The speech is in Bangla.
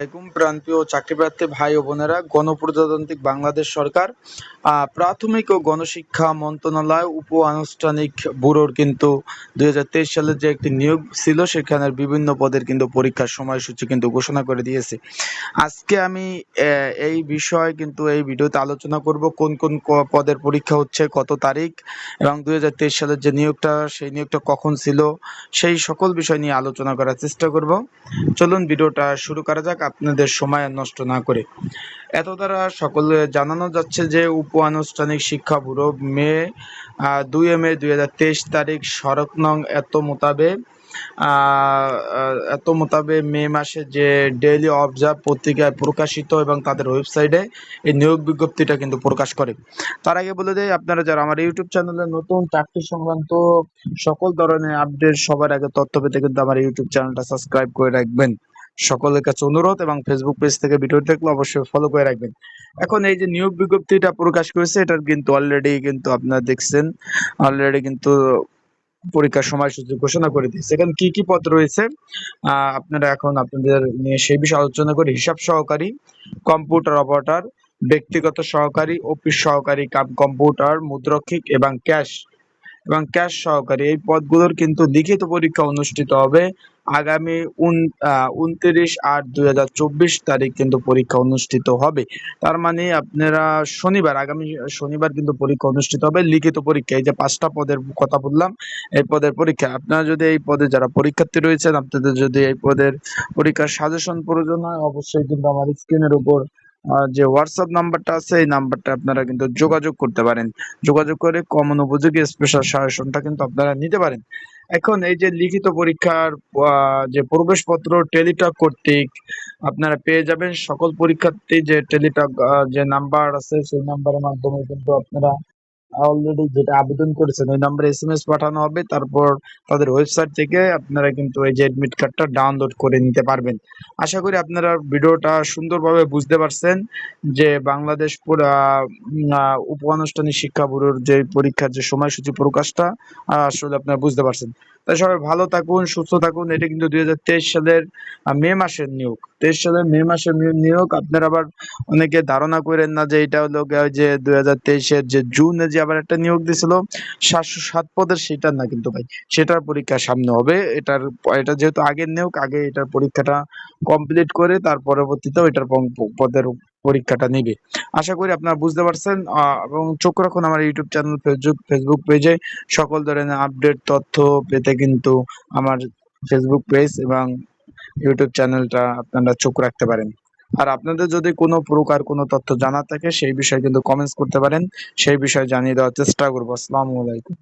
আলাইকুম প্রান্তীয় চাকরিপ্রার্থী ভাই ও বোনেরা, গণপ্রজাতান্ত্রিক বাংলাদেশ সরকার প্রাথমিক ও গণশিক্ষা মন্ত্রণালয় উপ আনুষ্ঠানিক ব্যুরোর কিন্তু দুই সালে যে একটি নিয়োগ ছিল সেখানের বিভিন্ন পদের কিন্তু পরীক্ষার সময়সূচি কিন্তু ঘোষণা করে দিয়েছে। আজকে আমি এই বিষয়ে কিন্তু এই ভিডিওতে আলোচনা করব, কোন কোন পদের পরীক্ষা হচ্ছে, কত তারিখ, এবং দুই হাজার তেইশ সালের যে নিয়োগটা, সেই নিয়োগটা কখন ছিল, সেই সকল বিষয় নিয়ে আলোচনা করার চেষ্টা করব। চলুন ভিডিওটা শুরু করা যাক। আপনাদের সময় নষ্ট না করে। এত দ্বারা সকলে জানানো যাচ্ছে যে, উপ আনুষ্ঠানিক শিক্ষা ব্যুরো মে দুই মে দুই হাজার তেইশ তারিখ সড়ক নং এত মোতাবেক এত মোতাবেক মে মাসে যে ডেইলি অবজার্ভ পত্রিকায় প্রকাশিত এবং তাদের ওয়েবসাইটে এই নিয়োগ বিজ্ঞপ্তিটা কিন্তু প্রকাশ করে। তার আগে বলে দেয় আপনারা যারা আমার ইউটিউব চ্যানেলে নতুন, চাকরি সংক্রান্ত সকল ধরনের আপডেট সবার আগে তথ্য পেতে কিন্তু আমার ইউটিউব চ্যানেলটা সাবস্ক্রাইব করে রাখবেন। সকলের কাছে অনুরোধ এবং ফেসবুক পেজ থেকে ভিডিও দেখলে অবশ্যই ফলো করে রাখবেন। এখন এই যে নিয়োগ বিজ্ঞপ্তিটা প্রকাশ করেছে, এটার কিন্তু অলরেডি কিন্তু আপনারা দেখছেন অলরেডি কিন্তু পরীক্ষার সময়সূচি ঘোষণা করে দিয়েছে। এখানে কি কি পদ রয়েছে? আপনারা এখন আপনাদের নিয়ে সেই বিষয়ে আলোচনা করি। হিসাব সহকারী কম্পিউটার অপারেটর ব্যক্তিগত সহকারী অফিস সহকারী কাম কম্পিউটার মুদ্রক্ষিক এবং ক্যাশ এবং ক্যাশ সহকারী এই পদগুলোর কিন্তু লিখিত পরীক্ষা অনুষ্ঠিত হবে আগামী উনত্রিশ আট দুই হাজার চব্বিশ তারিখ কিন্তু পরীক্ষা অনুষ্ঠিত হবে। তার মানে আপনারা শনিবার, আগামী শনিবার কিন্তু পরীক্ষা অনুষ্ঠিত হবে, লিখিত পরীক্ষা। এই যে পাঁচটা পদের কথা বললাম, এই পদের পরীক্ষা। আপনারা যদি এই পদে যারা পরীক্ষার্থী রয়েছেন, আপনাদের যদি এই পদের পরীক্ষার সাজেশন প্রয়োজন হয়, অবশ্যই কিন্তু আমার স্ক্রিনের উপর যে হোয়াটসঅ্যাপ নাম্বারটা আছে, এই নাম্বারটা আপনারা কিন্তু যোগাযোগ করতে পারেন। যোগাযোগ করে কমন উপযোগী স্পেশাল সাজেশনটা কিন্তু আপনারা নিতে পারেন। এখন এই যে লিখিত পরীক্ষার যে প্রবেশপত্র, টেলিটক কর্তৃক আপনারা পেয়ে যাবেন। সকল পরীক্ষার্থী যে টেলিটক যে নাম্বার আছে, সেই নাম্বারের মাধ্যমে কিন্তু আপনারা অলরেডি যেটা আবেদন করেছেন, ওই নাম্বারে এসএমএস পাঠানো হবে, তারপর তাদের ওয়েবসাইট থেকে আপনারা কিন্তু এই যে অ্যাডমিট কার্ডটা ডাউনলোড করে নিতে পারবেন। আশা করি আপনারা ভিডিওটা সুন্দরভাবে বুঝতে পারছেন যে বাংলাদেশ উপ আনুষ্ঠানিক শিক্ষা ব্যুরোর যে পরীক্ষার যে সময়সূচি প্রকাশটা আসলে আপনারা বুঝতে পারছেন। তাই সবাই ভালো থাকুন, সুস্থ থাকুন। এটা কিন্তু দুই সালের মে মাসের নিয়োগ। তেইশ সালের মে মাসের নিয়োগ আপনারা আবার অনেকে ধারণা করেন না যে এটা হলো যে দুই হাজার যে জুনে যে আবার একটা নিয়োগ দিয়েছিল, সাতশো সাত পদের সেটার না কিন্তু ভাই। সেটার পরীক্ষা সামনে হবে। এটার এটা যেহেতু আগের নিয়োগ, আগে এটার পরীক্ষাটা কমপ্লিট করে তার পরবর্তীতে এটার পদের পরীক্ষাটা নিবে। আশা করি আপনারা বুঝতে পারছেন এবং চোখ রাখুন আমার ইউটিউব চ্যানেল, ফেসবুক ফেসবুক পেজে। সকল ধরনের আপডেট, তথ্য পেতে কিন্তু আমার ফেসবুক পেজ এবং ইউটিউব চ্যানেলটা আপনারা চোখ রাখতে পারেন। আর আপনাদের যদি কোনো প্রকার কোনো তথ্য জানা থাকে, সেই বিষয়ে কিন্তু কমেন্টস করতে পারেন। সেই বিষয়ে জানিয়ে দেওয়ার চেষ্টা করব। আসসালামু আলাইকুম।